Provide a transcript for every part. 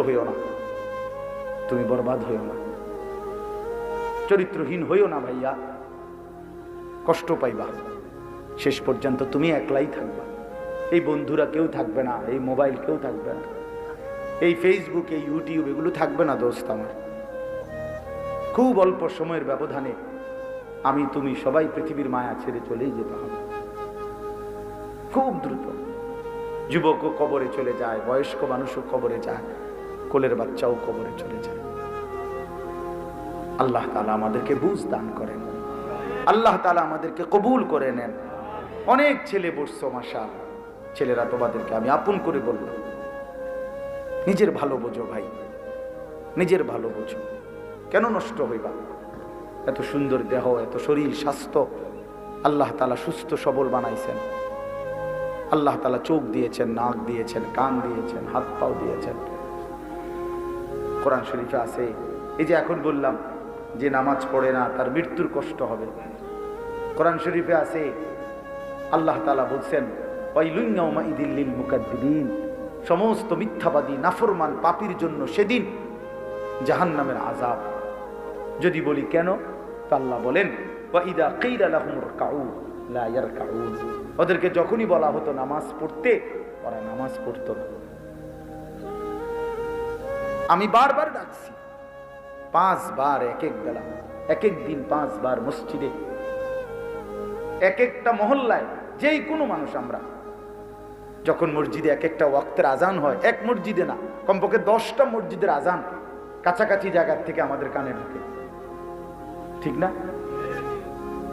হইও না। তুমি বরবাদ হইও না। চরিত্রহীন হইও না ভাইয়া। কষ্ট পাইবা। শেষ পর্যন্ত তুমি একলাই থাকবা। এই বন্ধুরা কেউ থাকবে না, এই মোবাইল কেউ থাকবে না। এই ফেসবুক এই ইউটিউব এগুলো থাকবে না দোস্ত আমার। খুব অল্প সময়ের ব্যবধানে আমি তুমি সবাই পৃথিবীর মায়া ছেড়ে চলেই যেতে হবে। খুব দ্রুত। যুবকও কবরে চলে যায়, বয়স্ক মানুষও কবরে যায়। কোলের বাচ্চাও কবরে চলে যায়। আল্লাহ তালা আমাদেরকে বুঝ দান করেন। আল্লাহ তালা আমাদেরকে কবুল করে নেন। অনেক ছেলে বসছো মাসা ছেলেরা তোমাদেরকে আমি আপন করে বললাম, নিজের ভালো বোঝো ভাই, নিজের ভালো বোঝো। কেন নষ্ট হইবা? এত সুন্দর দেহ, এত শরীর, স্বাস্থ্য। আল্লাহ তালা সুস্থ, সবল বানাইছেন। আল্লাহ তালা চোখ দিয়েছেন, নাক দিয়েছেন, কান দিয়েছেন হাত পাও দিয়েছেন। কোরআন শরীফে আছে। এই যে এখন বললাম যে নামাজ পড়ে না, তার মৃত্যুর কষ্ট হবে। কোরআন শরীফে আছে, আল্লাহ তালা বলছেন ইদিল্লিল মুকাদ্দিবিন। সমস্ত মিথ্যাবাদী, নাফরমান পাপির জন্য সেদিন জাহান্নামের আজাব যদি বলি কেন, তা আল্লাহ বলেন ওদেরকে যখনই বলা হতো নামাজ পড়তে, ওরা নামাজ পড়তো না। আমি বারবার ডাকছি। পাঁচবার এক এক বেলা এক এক দিন পাঁচবার মসজিদে। এক একটা মহল্লায় যেই কোনো মানুষ আমরা। যখন মসজিদে এক একটা ওয়াক্তের আজান হয়, এক মসজিদে না, কমপক্ষে দশটা মসজিদের আজান কাছাকাছি জায়গার থেকে আমাদের কানে ঢুকে। ঠিক না?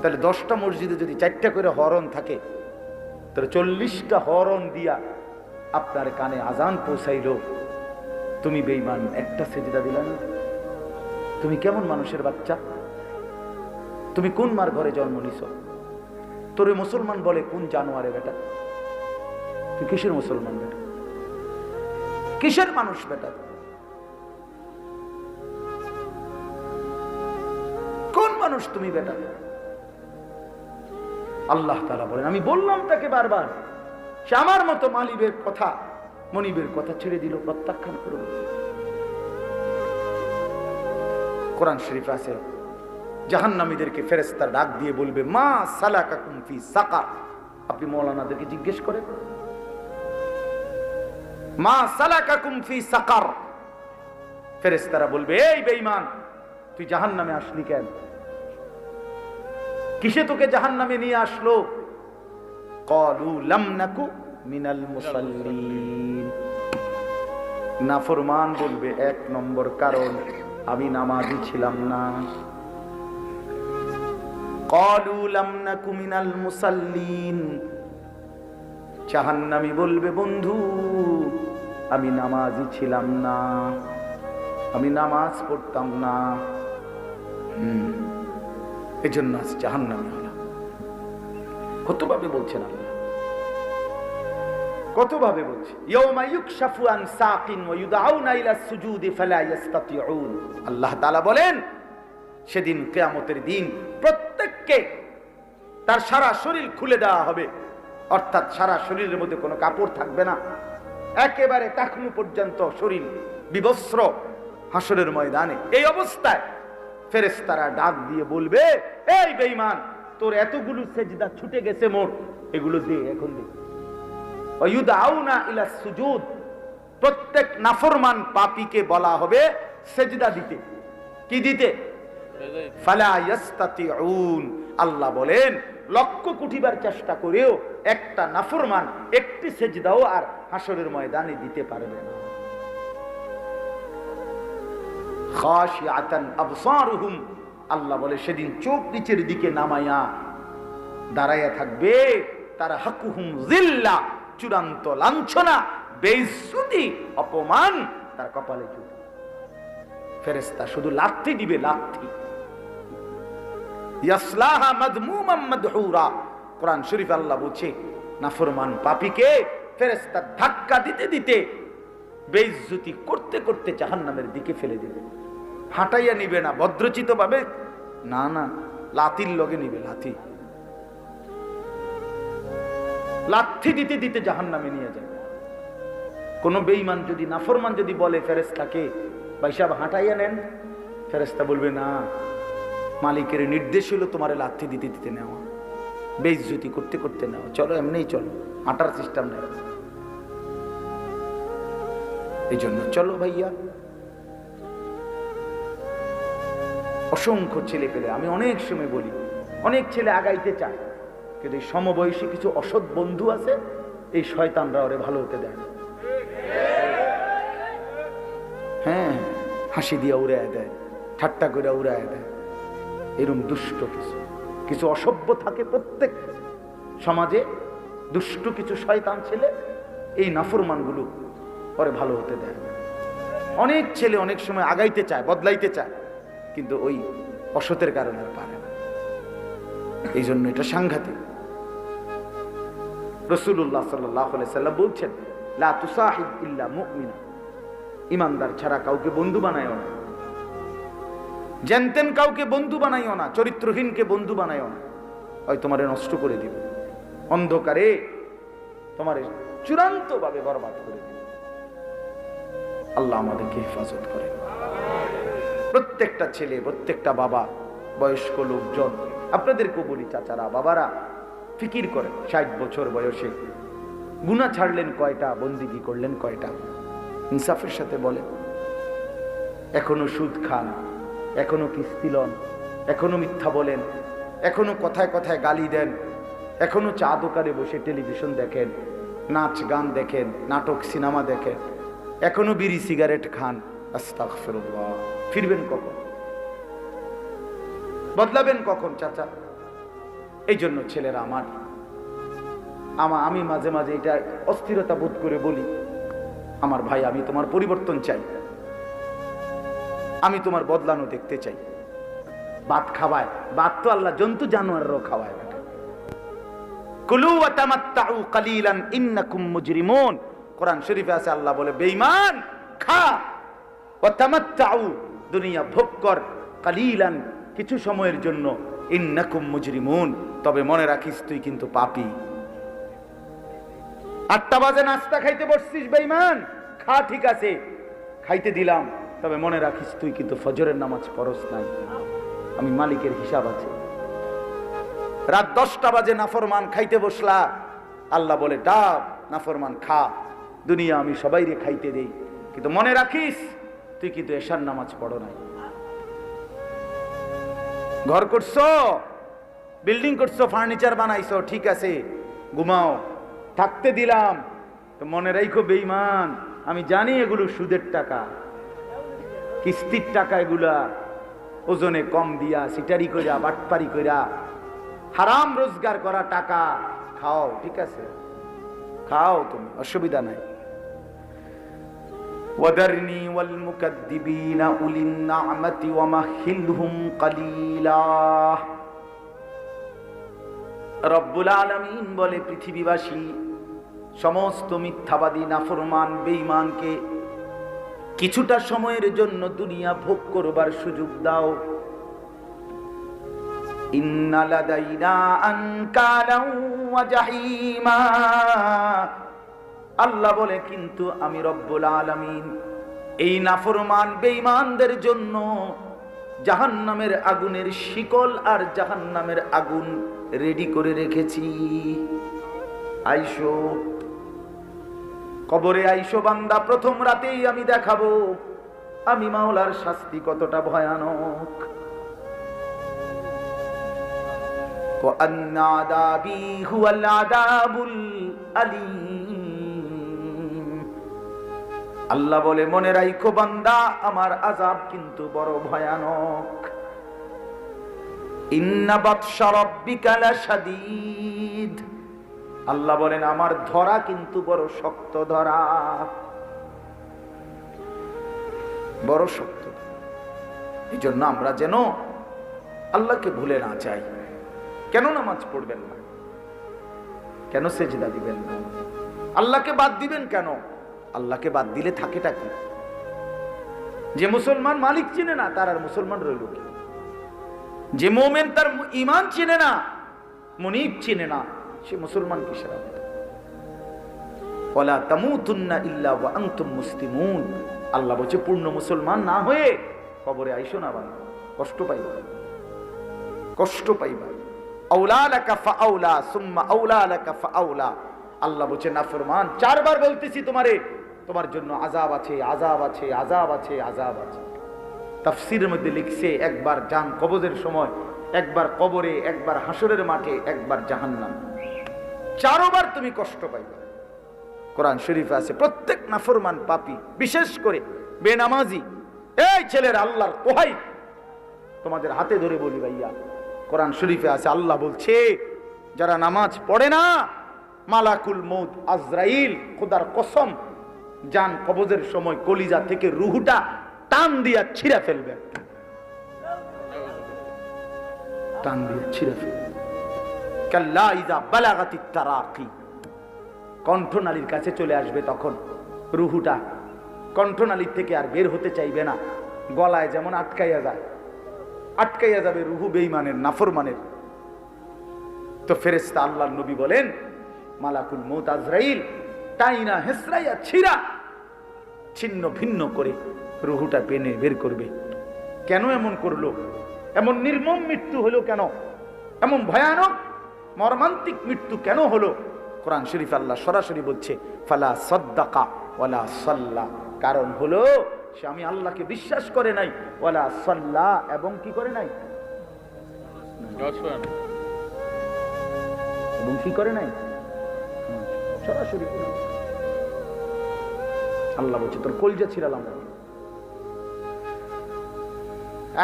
তাহলে দশটা মসজিদে যদি চারটা করে হরণ থাকে, তাহলে চল্লিশটা হরণ দিয়া আপনার কানে আজান পৌঁছাইল। তুমি বেইমান একটা সেজদা দিলা না? তুমি কেমন মানুষের বাচ্চা? তুমি কোন মার ঘরে জন্ম নিছ? তোরে মুসলমান বলে কোন জানোয়ারে বেটা? তুই কিসের মুসলমান বেটা? কিসের মানুষ বেটা? কোন মানুষ তুমি বেটা? আল্লাহ তারা বলেন, আমি বললাম তাকে বারবার, সে আমার মতো মালিবের কথা। মনিবের কথা ছেড়ে দিল, প্রত্যাখ্যান করল। কোরআন শরীফ আছে, জাহান্নামীদেরকে ফেরেস্তার ডাক দিয়ে বলবে, মা সালাকা কুমফি সাকা আপনি মৌলানাদেরকে জিজ্ঞেস করেন মা সালাকা কুমফি সাকার। ফেরেস্তারা বলবে, এই বেঈমান, তুই জাহান্নামে আসলি কেন? কিসে তোকে জাহান্নামে নিয়ে আসলো? কলু লাম নাকু মিনাল মুসাল্লিন। নাফরমান বলবে, এক নম্বর কারণ, আমি নামাজি ছিলাম না। জাহান্নামী বলবে, বন্ধু, আমি নামাজি ছিলাম না। আমি নামাজ পড়তাম না। এজন্য আজ জাহান্নামী হলাম। কতভাবে বলছেন আল্লাহ? ফালা ইস্তাতিউন আল্লাহ তাআলা বলেন, সেদিন কিয়ামতের দিন প্রত্যেককে তার সারা শরীর খুলে দেওয়া হবে। অর্থাৎ সারা শরীরের মধ্যে কোনো কাপড় থাকবে না। একেবারে টাকনু পর্যন্ত শরীর বিবস্ত্র হাসরের ময়দানে। এই অবস্থায় ফেরেস্তারা ডাক দিয়ে বলবে, এই বেঈমান, তোর এতগুলো সেজদা ছুটে গেছে মোট এগুলো দে, এখন দে। প্রত্যেক নাফরমান পাপীকে বলা হবে সেজদা দিতে। কি দিতে? আল্লাহ বলেন, লক্ষ কুটিবার চেষ্টা করেও একটা নাফরমান একটি সেজদাও আর হাসরের ময়দানে দিতে পারবে না। আল্লাহ বলে, সেদিন চোখ নিচের দিকে নামাইয়া দাঁড়াইয়া থাকবে। তারা হাকুহুম জিল্লা। চূড়ান্ত লাঞ্ছনা, বেইজ্জতি, অপমান তার কপালে চুল ফেরেস্তা শুধু লাথি দিবে, লাথি। ইয়াসলাহা মাদমুমাম মাদহুরা। কোরআন শরীফ আল্লাহ বলছে, নাফরমান পাপীকে ফেরেস্তা ধাক্কা দিতে দিতে বেইজ্জতি করতে করতে জাহান্নামের দিকে ফেলে দিবে। হাঁটাইয়া নিবে না ভদ্রচিত ভাবে না না লাতির লগে নিবে, লাথি। লাথি দিতে দিতে জাহান্নামে নিয়ে যায়। কোনো বেঈমান যদি, নাফরমান যদি বলে ফেরেস্তাকে ভাইসাব হাঁটাইয়া নেন ফেরেস্তা বলবে, না, মালিকের নির্দেশ হলো তোমার লাথি দিতে দিতে নেওয়া। বেইজ্জতি করতে করতে নেওয়া। চলো, এমনিই চলো, হাঁটার সিস্টেম নেই। এই জন্য চলো ভাইয়া। অসংখ্য ছেলে পেলে আমি অনেক সময় বলি, অনেক ছেলে আগাইতে চায়। কিন্তু এই সমবয়সী কিছু অসৎ বন্ধু আছে? এই শয়তানরা ওরে ভালো হতে দেয় না। হ্যাঁ হাসি দিয়া উড়ায় দেয়, ঠাট্টা করে উড়ায় দেয়। এরম দুষ্ট কিছু। কিছু অসভ্য থাকে প্রত্যেক সমাজে। দুষ্ট কিছু শয়তান ছেলে, এই নাফরমানগুলো পরে ভালো হতে দেয়। অনেক ছেলে অনেক সময় আগাইতে চায়, বদলাইতে চায়, কিন্তু ওই অসতের কারণে আর পারে না। এই জন্য এটা সাংঘাতিক। রসুল্লাহ সাল্লাহ সাল্লাম বলছেন ইমানদার ছাড়া কাউকে বন্ধু না। কাউকে বন্ধু বানাইও না, চরিত্রহীনকে বন্ধু না। হয় নষ্ট করে অন্ধকারে তোমারে চূড়ান্ত ভাবে বরবাদ করে দিবে। আল্লাহ আমাদেরকে হেফাজত করে প্রত্যেকটা ছেলে, প্রত্যেকটা বাবা, বয়স্ক লোকজন আপনাদেরকেও বলি চাচারা, বাবারা ফিকির করেন ষাট বছর বয়সে। গুণা ছাড়লেন কয়টা, বন্দিগি করলেন কয়টা? ইনসাফের সাথে বলেন এখনও সুদ খান, এখনও কিস্তি লন, এখনও মিথ্যা বলেন, এখনও কথায় কথায় গালি দেন, এখনও চা দোকানে বসে টেলিভিশন দেখেন, নাচ গান দেখেন, নাটক, সিনেমা দেখেন, এখনও বিড়ি সিগারেট খান, আস্তাগফিরুল্লাহ। ফিরবেন কখন? বদলাবেন কখন, চাচা? এই জন্য ছেলেরা আমার, আমা, আমি মাঝে মাঝে এটা অস্থিরতা বোধ করে বলি, আমার ভাই, আমি তোমার পরিবর্তন চাই। আমি তোমার বদলানো দেখতে চাই। বাত খাওয়ায়, বাত তো আল্লাহ জন্তু জানোয়ারও খাওয়ায় কুলু কোরআন আল্লাহ বলে, বেঈমান, খা। দুনিয়া কিছু সময়ের জন্য। ইন্নাকুম মুজরিমুন। তবে মনে রাখিস তুই কিন্তু পাপি। আটটা বাজে নাস্তা খাইতে বসছিস বেঈমান। খা, ঠিক আছে। খাইতে দিলাম। তবে মনে রাখিস তুই কিন্তু ফজরের নামাজ পরস নাই। আমি মালিকের হিসাব আছে। রাত দশটা বাজে নাফরমান খাইতে বসলা। আল্লাহ বলে, ডাব, নাফরমান, খা। দুনিয়া আমি সবাইরে খাইতে দেই। কিন্তু মনে রাখিস, তুই কিন্তু এশার নামাজ পড়ো নাই। ঘর করছ? বিল্ডিং করছ ফার্নিচার বানাইছো, ঠিক আছে, ঘুমাও। থাকতে দিলাম। তো মনে রাখো বেইমান আমি জানি এগুলো সুদের টাকা, কিস্তির টাকা এগুলা, ওজনে কম দিয়া, সিটারি কইরা, বাটপারি কইরা, হারাম রোজগার করা টাকা, খাও, ঠিক আছে। খাও তুমি, অসুবিধা নাই। وذرني والمكذبين أولي النعمة ومهلهم قليلا রব্বুল আলমিন বলে পৃথিবীবাসী সমস্ত মিথ্যাবাদী নাফরমান বেঈমানকে কিছুটা সময়ের জন্য দুনিয়া ভোগ করবার সুযোগ দাও ইন্না লাদাইনা আনকালাও ওয়া জাহিমা আল্লাহ বলে, কিন্তু আমি রব্বুল আলমিন, এই নাফরমান বেঈমানদের জন্য জাহান্নামের আগুনের শিকল আর জাহান্নামের আগুন রেডি করে রেখেছি। আইসো, কবরে আইসো বান্দা, প্রথম রাতেই আমি দেখাবো, আমি মাওলার শাস্তি কতটা ভয়ানক। আদাবি হুয়াল আদাবুল আলী আল্লাহ বলে, মনে রাইখো বান্দা, আমার আজাব কিন্তু বড় ভয়ানক। আল্লাহ বলেন, আমার ধরা কিন্তু বড় শক্ত ধরা। বড় শক্ত এই জন্য আমরা যেন আল্লাহকে ভুলে না চাই কেন নামাজ পড়বেন না? কেন সেজদা দিবেন না? আল্লাহকে বাদ দিবেন কেন? আল্লাহকে বাদ দিলে থাকেটা কি? যে মুসলমান মালিক চিনে না, তার আর মুসলমান রইল কি? যে মোমেন তার ইমান চিনে না, মনিব চিনে না, সে মুসলমান মুসলিমুন। আল্লাহ বলছে, পূর্ণ মুসলমান না হয়ে কবরে আইসো না বান্দা কষ্ট পাইবা। কষ্ট পাইবা। আউলা লাকা ফাআউলা সুম্মা আউলা লাকা ফাআউলা আল্লাহ বলছে নাফরমান চারবার বলতেছি তোমারে তোমার জন্য আজাব আছে, আযাব আছে আযাব আছে আযাব আছে। তাফসিরের মধ্যে লিখছে, একবার জান কবজের সময়, একবার কবরে, একবার হাসরের মাঠে, একবার জাহান্নাম। চারবার তুমি কষ্ট পাইবা। কোরআন শরীফে আছে, প্রত্যেক নাফরমান পাপি, বিশেষ করে বেনামাজি, এই ছেলের আল্লাহর তোহাই তোমাদের হাতে ধরে বলি ভাইয়া, কোরআন শরীফে আছে, আল্লাহ বলছে, যারা নামাজ পড়ে না, মালাকুল মৌদ আজরাইল, খোদার কসম জান কবজের সময় কলিজা থেকে রুহুটা টান দিয়া ছিঁড়া ফেলবে। টান দিয়া ছিঁড়া ফেলবে। কণ্ঠনালীর কাছে চলে আসবে তখন রুহুটা। কণ্ঠনালীর থেকে আর বের হতে চাইবে না। গলায় যেমন আটকাইয়া যায়, আটকাইয়া যাবে রুহু বেইমানের নাফরমানের। তো ফেরেস্তা আল্লাহ নবী বলেন, মালাকুল মৌত টাইনা হেসরাইয়া ছিরা ছিন্ন ভিন্ন করে রুহুটা পেনে বের করবে। কেন এমন করল? এমন নির্মম মৃত্যু হলো কেন? এমন ভয়ানক মর্মান্তিক মৃত্যু কেন হলো? কোরআন শরীফ আল্লাহ সরাসরি বলছে ফালা সদ্দাকা ওয়ালা সাল্লা। কারণ হলো সে আমি আল্লাহকে বিশ্বাস করে নাই ওয়ালা সাল্লা এবং কি করে নাই? এবং কি করে নাই? সরাসরি। আল্লাহ বলছে তোর কলজা ছিড়ালাম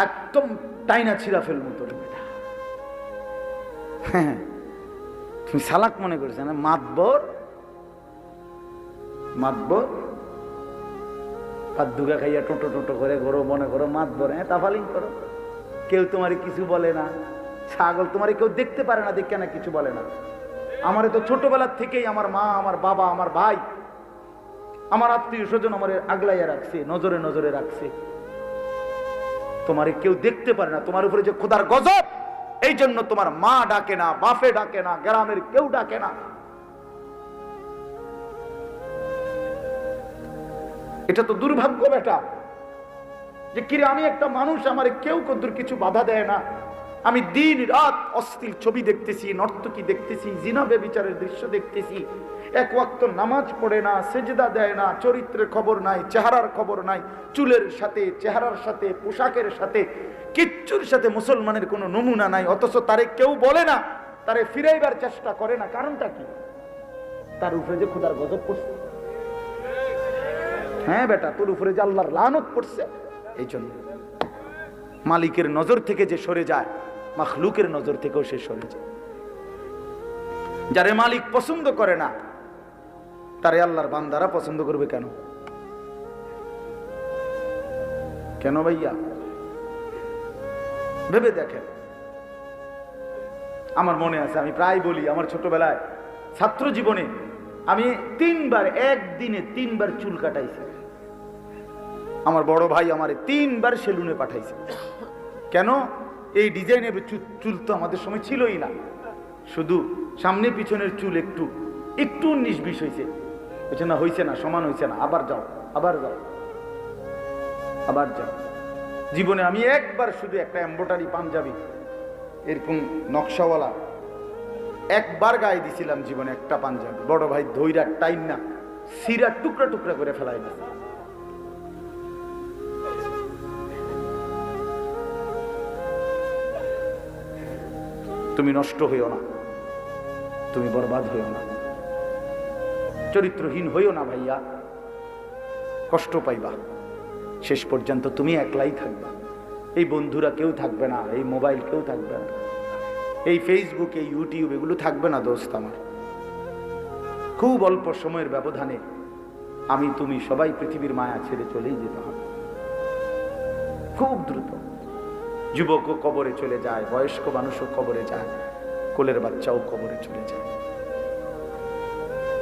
একদম টাইনা ছিঁড়া ফেলব তোর বেটা। হ্যাঁ তুমি সালাক মনে করছে না মাতবর মাতবর আর দুগা খাইয়া টোটো টোটো করে ঘরো, মনে করো মাতবর হ্যাঁ তাফালিং করো। কেউ তোমার কিছু বলে না। ছাগল তোমার কেউ দেখতে পারে না, দেখে না কিছু বলে না। আমারে তো ছোটবেলার থেকেই আমার মা, আমার বাবা, আমার ভাই আমার আত্মীয় স্বজন আমার আগলাইয়া রাখছে, নজরে নজরে রাখছে। তোমারে কেউ দেখতে পারে না, তোমার উপরে যে খোদার গজব এই জন্য তোমার মা ডাকে না, বাপে ডাকে না, গ্রামের কেউ ডাকে না। এটা তো দুর্ভাগ্য বেটা, যে কিরে আমি একটা মানুষ, আমার কেউ কদ্দুর কিছু বাধা দেয় না। আমি দিন রাত অস্থির ছবি দেখতেছি, নর্তকী দেখতেছি জিনাবে বিচারের দৃশ্য দেখতেছি। এক ওয়াক্ত নামাজ পড়ে না, সেজদা দেয় না, চরিত্রের খবর নাই, চেহারার খবর নাই, চুলের সাথে, চেহারার সাথে, পোশাকের সাথে, কিচ্ছুর সাথে মুসলমানের কোনো নমুনা নাই, অথচ তারে কেউ বলে না, তারে ফিরাইবার চেষ্টা করে না, কারণটা কি? তার উপরে যে খোদার গজব পড়ছে। হ্যাঁ বেটা, তোর উপরে যে আল্লাহর লানত পড়ছে এই জন্য মালিকের নজর থেকে যে সরে যায় মাখলুকের নজর থেকেও সে সরে যায়। যারে মালিক পছন্দ করে না, তারে আল্লাহর বান্দারা পছন্দ করবে কেন? কেন ভাইয়া? ভেবে দেখেন। আমার মনে আছে, আমি প্রায় বলি, আমার ছোটবেলায় ছাত্র জীবনে আমি তিনবার, একদিনে তিনবার চুল কাটাইছি। আমার বড় ভাই আমারে তিনবার সেলুনে পাঠাইছে। কেন? এই ডিজাইনের চুল তো আমাদের সময় ছিলই না। শুধু সামনে পিছনের চুল একটু একটু উনিশ বিশ হয়েছে। বলছে, না হয়েছে না, সমান হয়েছে না, আবার যাও আবার যাও আবার যাও। জীবনে আমি একবার শুধু একটা এম্বোটারি পাঞ্জাবি, এরকম নকশাওয়ালা, একবার গায়ে দিছিলাম জীবনে একটা পাঞ্জাবি। বড় ভাই ধৈরা টাইম না সিরা টুকরা টুকরা করে ফেলাই দিছে। তুমি নষ্ট হইও না। তুমি বরবাদ হইও না। চরিত্রহীন হইও না ভাইয়া। কষ্ট পাইবা। শেষ পর্যন্ত তুমি একলাই থাকবা। এই বন্ধুরা কেউ থাকবে না, এই মোবাইল কেউ থাকবে না। এই ফেসবুক এই ইউটিউব এগুলো থাকবে না দোস্ত আমার। খুব অল্প সময়ের ব্যবধানে আমি তুমি সবাই পৃথিবীর মায়া ছেড়ে চলেই যেতে হবে। খুব দ্রুত। যুবকও কবরে চলে যায়, বয়স্ক মানুষও কবরে যায়, কোলের বাচ্চাও কবরে চলে যায়।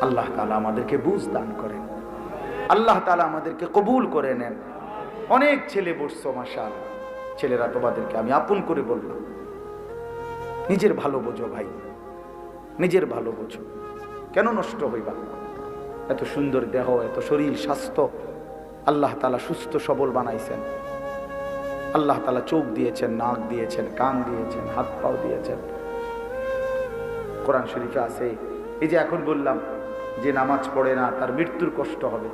আল্লাহ তালা আমাদেরকে বুঝ দান করেন। আল্লাহ তালা আমাদেরকে কবুল করে নেন। অনেক ছেলে বসছো মাসাল ছেলেরা তোমাদেরকে আমি আপন করে বললাম, নিজের ভালো বোঝো ভাই, নিজের ভালো বোঝো। কেন নষ্ট হইবা? এত সুন্দর দেহ, এত শরীর, স্বাস্থ্য, আল্লাহ তালা সুস্থ সবল বানাইছেন। আল্লাহ তালা চোখ দিয়েছেন, নাক দিয়েছেন, কান দিয়েছেন, হাত পাও দিয়েছেন। কোরআন শরীফে আছে, এই যে এখন বললাম যে নামাজ পড়ে না, তার মৃত্যুর কষ্ট হবে।